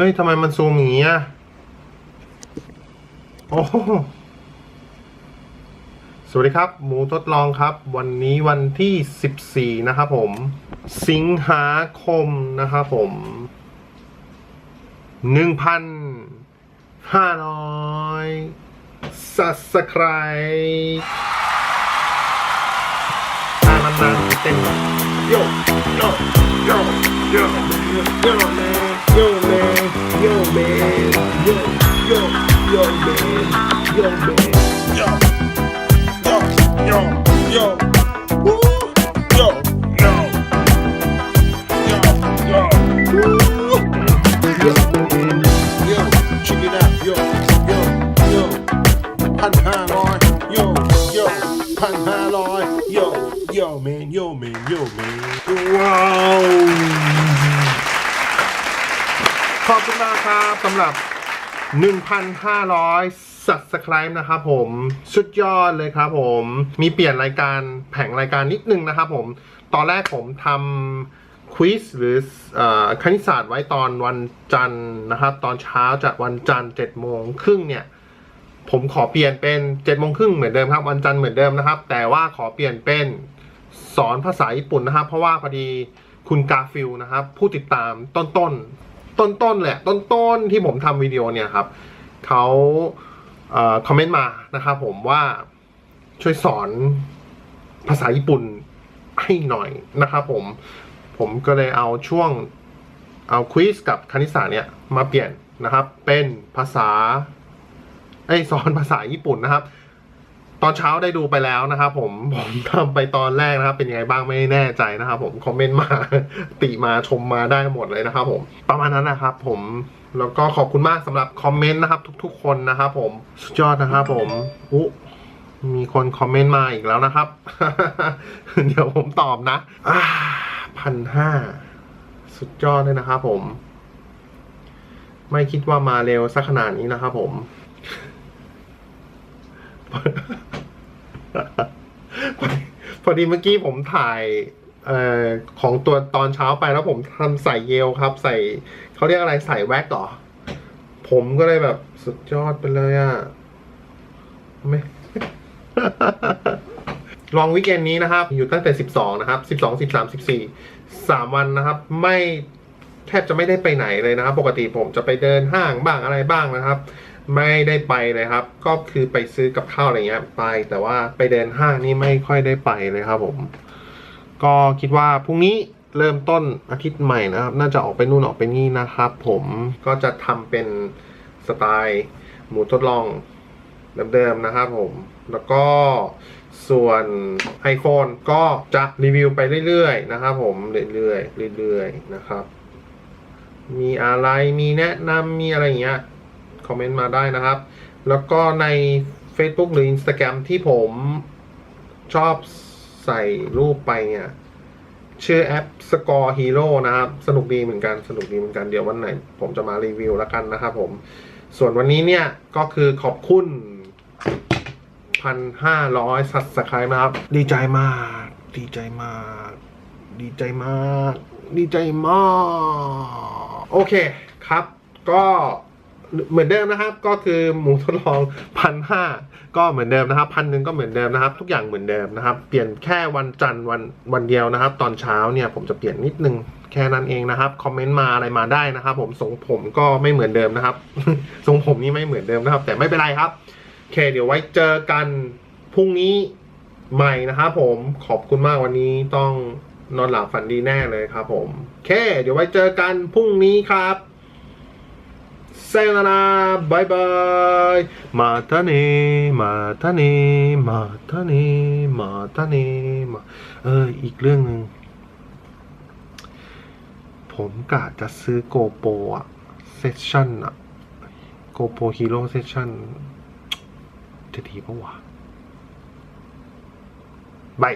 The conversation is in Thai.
เฮ้ยทำไมมันซูมอย่างนี้อะโอ้สวัสดีครับ หมูทดลองครับ วันนี้วันที่ 14 นะครับผม สิงหาคมนะครับผม 1,500 subscribe อ่านนานเต้นโยโยโยโยโยแมโยแมนโย โยแมนโยแมนโยโยโยโยวู้โยโยโยโยวู้โยโย check it out yo yo yo พันห้าร้อย yo yo พันห้าร้อย yo yo man yo man yo man ว้าวขอบคุณมากครับสำหรับ 1,500 subscribe นะครับผมสุดยอดเลยครับผม มีเปลี่ยนรายการแผงรายการนิดนึงนะครับผม ตอนแรกผมทำควิสหรืออคณิตศาสตร์ไว้ตอนวันจันทร์นะครับ ตอนเช้าจากวันจันทร์7โมงครึ่งเนี่ย ผมขอเปลี่ยนเป็น7โมงครึ่งเหมือนเดิมครับ วันจันทร์เหมือนเดิมนะครับ แต่ว่าขอเปลี่ยนเป็นสอนภาษาญี่ปุ่นนะครับ เพราะว่าพอดีคุณกาฟิลนะครับ ผู้ติดตามต้นต้น ต้นต้นๆแหละต้นต้นๆที่ผมทำวิดีโอเนี่ยครับเขาเอ่อคอมเมนต์มานะครับผมว่าช่วยสอนภาษาญี่ปุ่นให้หน่อยนะครับผมผมก็เลยเอาช่วงเอาควิสกับคณิตศาสตร์เนี่ยมาเปลี่ยนนะครับ เป็นภาษาไอสอนภาษาญี่ปุ่นนะครับ ตอนเช้าได้ดูไปแล้วนะครับผมผมทำไปตอนแรกนะครับ เป็นยังไงบ้างไม่แน่ใจนะครับผมคอมเมนต์มาติมาชมมาได้หมดเลยนะครับผมประมาณนั้นนะครับ ผมแล้วก็ขอบคุณมากสำหรับคอมเมนต์นะครับ ทุก ๆ คนนะครับผมสุดยอดนะครับผมอุมีคนคอมเมนต์มาอีกแล้วนะครับ เดี๋ยวผมตอบนะพันห้าสุดยอดเลยนะครับผม ไม่คิดว่ามาเร็วสักขนาดนี้นะครับผม พอดีเมื่อกี้ผมถ่ายออของตัวตอนเช้าไปแล้วผมทำใส่เยลครับ ใส่เขาเรียกอะไรใส่แว็กเหรอผมก็เลยแบบสุดยอดไปเลยอะ่ะไม่ลองวิกเอนนี้นะครับ อยู่ตั้งแต่ 12 นะครับ 12 13 14 3 วันนะครับ ไม่แทบจะไม่ได้ไปไหนเลยนะครับ ปกติผมจะไปเดินห้างบ้างอะไรบ้างนะครับ ไม่ได้ไปเลยครับ ก็คือไปซื้อกับข้าวอะไรเงี้ยไป แต่ว่าไปเดินห้างนี่ไม่ค่อยได้ไปเลยครับ ผม ก็คิดว่าพรุ่งนี้เริ่มต้นอาทิตย์ใหม่นะครับ น่าจะออกไปนู่นออกไปนี่นะครับ ผมก็จะทำเป็นสไตล์หมูทดลองเดิมๆนะครับผม แล้วก็ส่วน iPhone ก็จะรีวิวไปเรื่อยๆนะครับผม เรื่อยๆเรื่อยๆนะครับ มีอะไรมีแนะนำมีอะไรอย่างเงี้ย คอมเมนต์มาได้นะครับ แล้วก็ใน Facebook หรือ Instagram ที่ผมชอบใส่รูปไปเนี่ยชื่อแอป Score Hero นะครับ สนุกดีเหมือนกันสนุกดีเหมือนกันเดี๋ยววันไหน ผมจะมารีวิวแล้วกันนะครับผม ส่วนวันนี้เนี่ยก็คือขอบคุณ 1,500ซับสไครต์นะครับ ดีใจมาก ดีใจมาก ดีใจมาก ดีใจมาก โอเคครับ ก็ เหมือนเดิมนะครับ ก็คือหมูทดลองพันห้าก็เหมือนเดิมนะครับพันหนึ่งก็เหมือนเดิมนะครับ ทุกอย่างเหมือนเดิมนะครับ เปลี่ยนแค่วันจันทร์วันวันเดียวนะครับ ตอนเช้าเนี่ยผมจะเปลี่ยนนิดนึงแค่นั้นเองนะครับคอมเมนต์มาอะไรมาได้นะครับ ผมทรงผมก็ไม่เหมือนเดิมนะครับทรงผมนี่ไม่เหมือนเดิมนะครับ แต่ไม่เป็นไรครับโอเค เดี๋ยวไว้เจอกันพรุ่งนี้ใหม่นะครับผมขอบคุณมากวันนี้ต้องนอนหลับฝันดีแน่เลยครับ ผมโอเค เดี๋ยวไว้เจอกันพรุ่งนี้ครับ เซลนาบายบายมาตาเนมาตาเนมาตาเนมาตาเนมาเอออีกเรื่องหนึ่งผมกะจะซื้อโกโปรอะเซสชั่นอะโกโปรฮีโร่เซสชั่นจะดีปะวะบาย